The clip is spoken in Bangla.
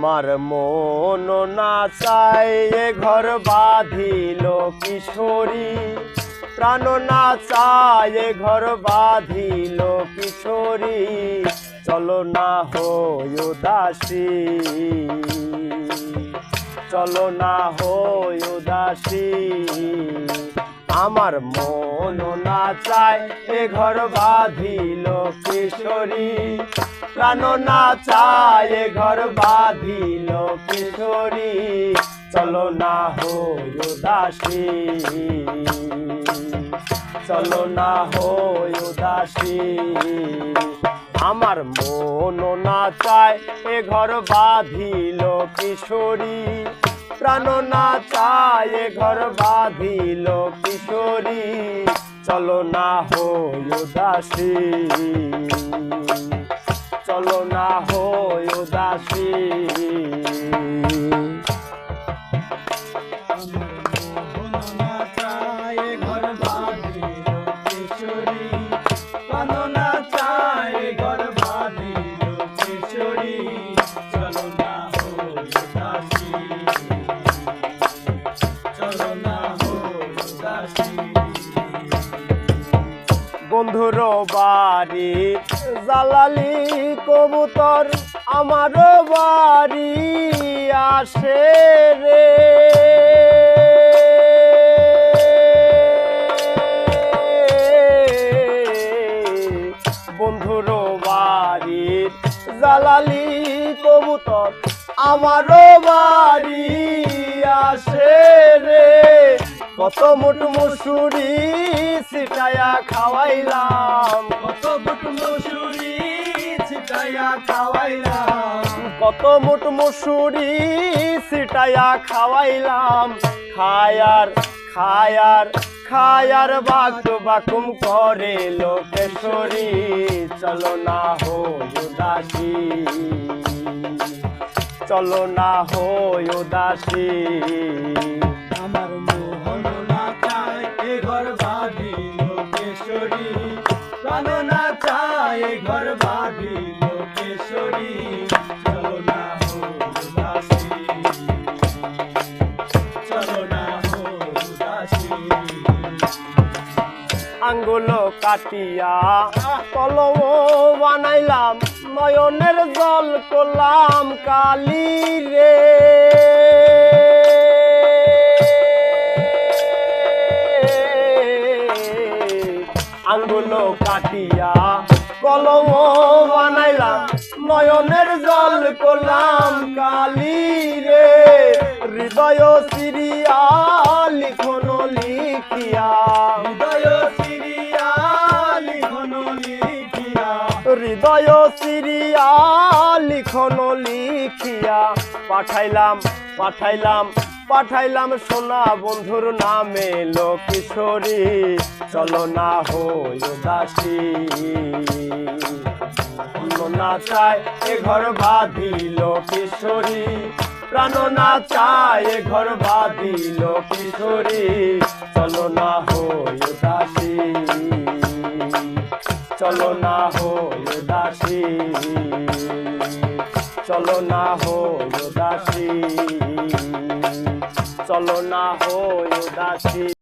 আমার মন না চাই এ ঘর বাঁধিল কিশোরী। প্রাণ না চায় এ ঘর বাঁধিল কিশোরী। চলো না হয় উদাসী। চলো না হয় উদাসী। আমার মন না চায় এ ঘর বাঁধিল কিশোরী। প্রাণ না চায় ঘর বাঁধিল কিশোরী। চলো না হয় উদাসী। চলো না হয় উদাসী। আমার মন না চায় এ ঘর বাঁধিল কিশোরী। প্রাণ না চায় এ ঘর বাঁধিল কিশোরী। চলো না হয় উদাসী। চলো না হয় উদাসী। বন্ধুর বাড়ি। জালালি কবুতর আমার বাড়ি আসে রে। বন্ধুর বাড়ির জালালি কবুতর আমার বাড়ি আসে রে। কত মুট মুসুরি সিটায়া খাওয়াইলাম। কত মুট মসুরি ছিটাইয়া খাওয়াইলাম। কত মুট মুসুরি সিটায়া খাওয়াইলাম। খায়ার খায়ার খায়ার বাক বাকুম করে লোকেশ্বরী চলো না হো উদাসী। চলো না হো উদাসী। আমার প্রাণ না চায় এ ঘর বাঁধি লোকেশ্বরী। চলো না উদাসী চলো না উদাসী আঙ্গুল কাটিয়া কলম বানাইলাম, নয়নের জল করলাম কালি রে। আঙ্গুল কাটিয়া কলম বানাইলাম নয়নের জল করলাম কালি রে। হৃদয় সিরিয়া লিখন লিখিয়া। হৃদয় সিরিয়া লিখন লিখিয়া। হৃদয় সিরিয়া লিখন লিখিয়া। পাঠাইলাম পাঠাইলাম পাঠাইলাম সোনা বন্ধুর নামে কিশোরী চলো না হই উদাসী। না চায় এ ঘর বাঁধিল কিশোরী প্রাণ না চায় এ ঘর বাঁধিল কিশোরী চলো না হই চলো না হো উদাসী। চলো না হো উদাসী।